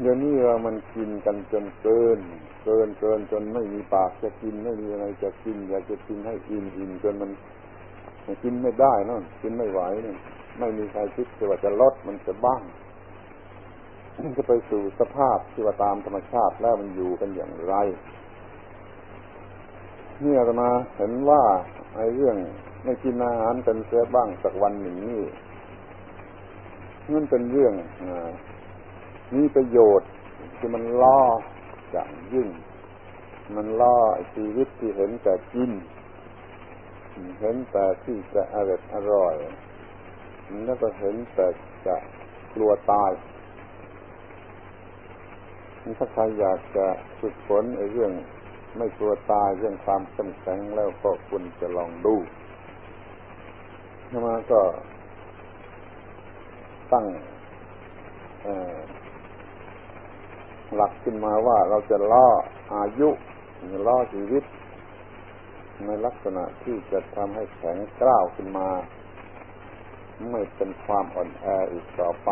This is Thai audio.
เดี๋ยวนี้เรามันกินกันจนเกิน เกินเกินจนไม่มีปากจะกินไม่มีอะไรจะกิน อยากจะกินให้อิ่มอิ่มจนมันกินไม่ได้นั่นกินไม่ไหวนี่ไม่มีใครคิดว่าจะลดมันจะบ้างมันจะไปสู่สภาพที่ว่าตามธรรมชาติแล้วมันอยู่กันอย่างไรเนี่ยมาเห็นว่าไอ้เรื่องไม่กินอาหารเป็นเสียบ้างสักวันหนึ่งนี่นั่นเป็นเรื่อง มีประโยชน์ที่มันล่ออย่างยิ่ง มันล่อชีวิตที่เห็นแต่กิน เห็นแต่ที่จะอร่อยอร่อยแล้วก็เห็นแต่จะกลัวตายถ้าใครอยากจะฝึกฝนไอ้เรื่องไม่กลัวตายเรื่องความเข้มแข็งแล้วก็ควรจะลองดูมาก็ตั้ง หลักขึ้นมาว่าเราจะล่ออายุล่อชีวิต ในลักษณะที่จะทำให้แข็งกร้าวขึ้นมา ไม่เป็นความอ่อนแออีกต่อไป